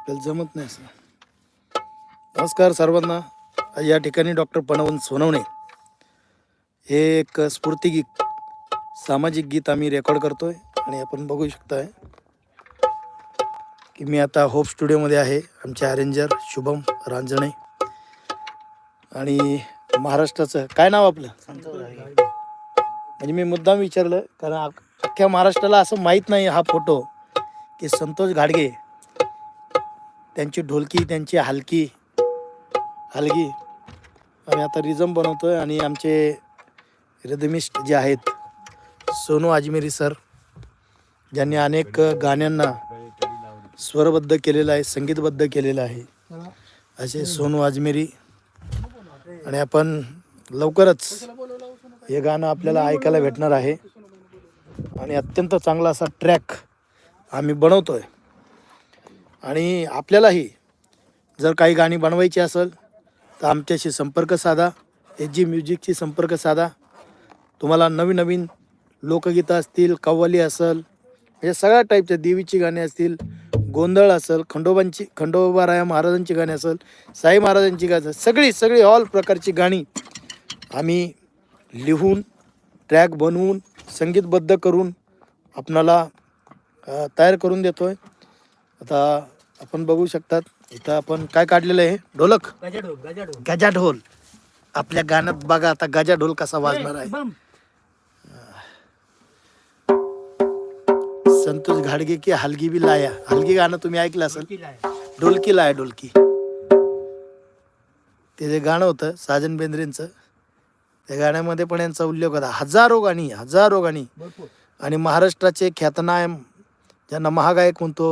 आपल्याला जमत नाही असं. नमस्कार सर्वांना. या ठिकाणी डॉक्टर पनवन सोनवणे हे एक स्फूर्तिगीत सामाजिक गीत आम्ही रेकॉर्ड करतोय आणि आपण बघू शकताय की मी आता होप स्टुडिओमध्ये आहे आमचे अरेंजर शुभम रांजणे. आणि महाराष्ट्राचं काय नाव आपलं? म्हणजे मी मुद्दाम विचारलं कारण अख्ख्या महाराष्ट्राला असं माहीत नाही हा फोटो की संतोष घाडगे त्यांची ढोलकी त्यांची हलकी हलगी. आम्ही आता रिझम बनवतो आहे आणि आमचे रिदमिस्ट जे आहेत सोनू अजमेरी सर ज्यांनी अनेक गाण्यांना स्वरबद्ध केलेलं आहे संगीतबद्ध केलेलं आहे. असे सोनू अजमेरी आणि आपण लवकरच हे गाणं आपल्याला ऐकायला भेटणार आहे. आणि अत्यंत चांगला असा ट्रॅक आम्ही बनवतो आहे आणि आपल्यालाही जर काही गाणी बनवायची असेल तर आमच्याशी संपर्क साधा एच जी म्युझिकशी संपर्क साधा. तुम्हाला नवीन नवीन लोकगीतं असतील कव्वाली असेल म्हणजे सगळ्या टाईपच्या देवीची गाणी असतील गोंधळ असेल खंडोबांची खंडोबाराया महाराजांची गाणी असेल साई महाराजांची गाणी सगळी सगळी ऑल प्रकारची गाणी आम्ही लिहून ट्रॅक बनवून संगीतबद्ध करून आपणाला तयार करून देतो आहे आता आपण बघू शकतात इथं आपण काय काढलेलं आहे? ढोलक? गजाढोल. गजाढोल गजा ढोल आपल्या गाण्यात बघा आता गजा ढोल कसा वाजणार आहे. बम. संतोष घाडगे की हलगी बी लाया. हलगी गाणं तुम्ही ऐकलं असेल. आहे. ढोलकी लाया ढोलकी ते जे गाणं होतं साजन बेंद्रेंचं त्या गाण्यामध्ये पण यांचा उल्लेख होता. हजारो गाणी हजारो गाणी. भरपूर. आणि महाराष्ट्राचे ख्यातनाय ज्यांना महागायक म्हणतो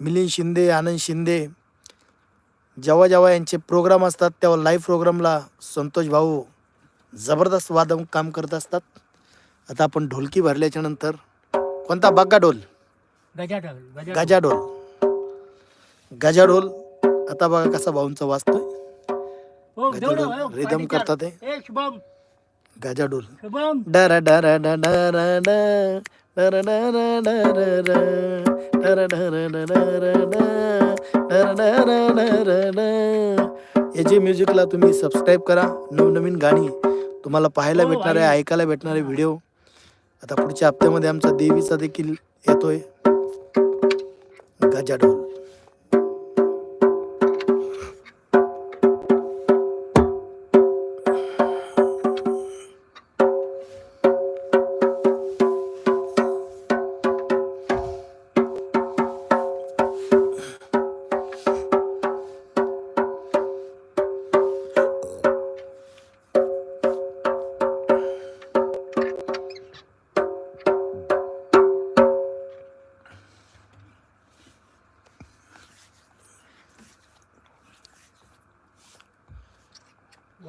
मिलिंद शिंदे आनंद शिंदे जेव्हा जेव्हा यांचे प्रोग्राम असतात तेव्हा लाईव्ह प्रोग्रामला संतोष भाऊ जबरदस्त वादन काम करत असतात. आता आपण ढोलकी भरल्याच्या नंतर कोणता? बग्गा ढोल. गजा ढोल गजा ढोल. आता बघा कसा भाऊंचा वाजतोय. रिदम करतात चार. ए शुभम गजा ढोल शुभम डर डर डर डर डर डर डर डर डर डर डर डर याची म्युझिकला तुम्ही सबस्क्राईब करा नवनवीन गाणी तुम्हाला पाहायला हो, भेटणार आहे ऐकायला भेटणारे व्हिडिओ आता पुढच्या हप्त्यामध्ये आमचा देवीचा देखील येतोय गजाढोल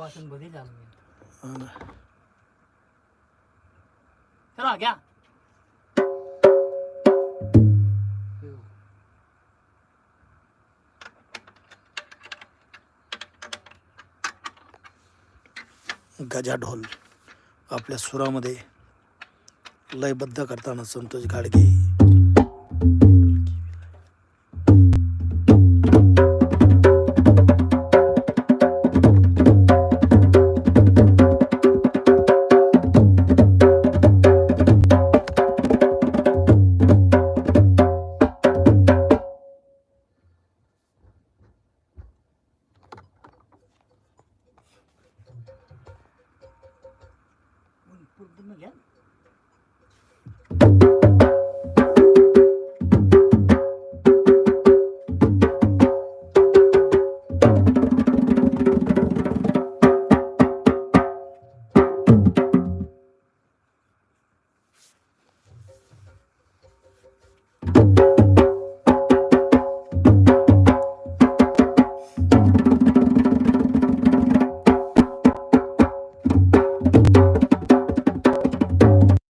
वासनमध्ये झालं हा ना. चला घ्या. गजाढोल आपल्या सुरामध्ये लयबद्ध करताना संतोष गाडगे. tính again.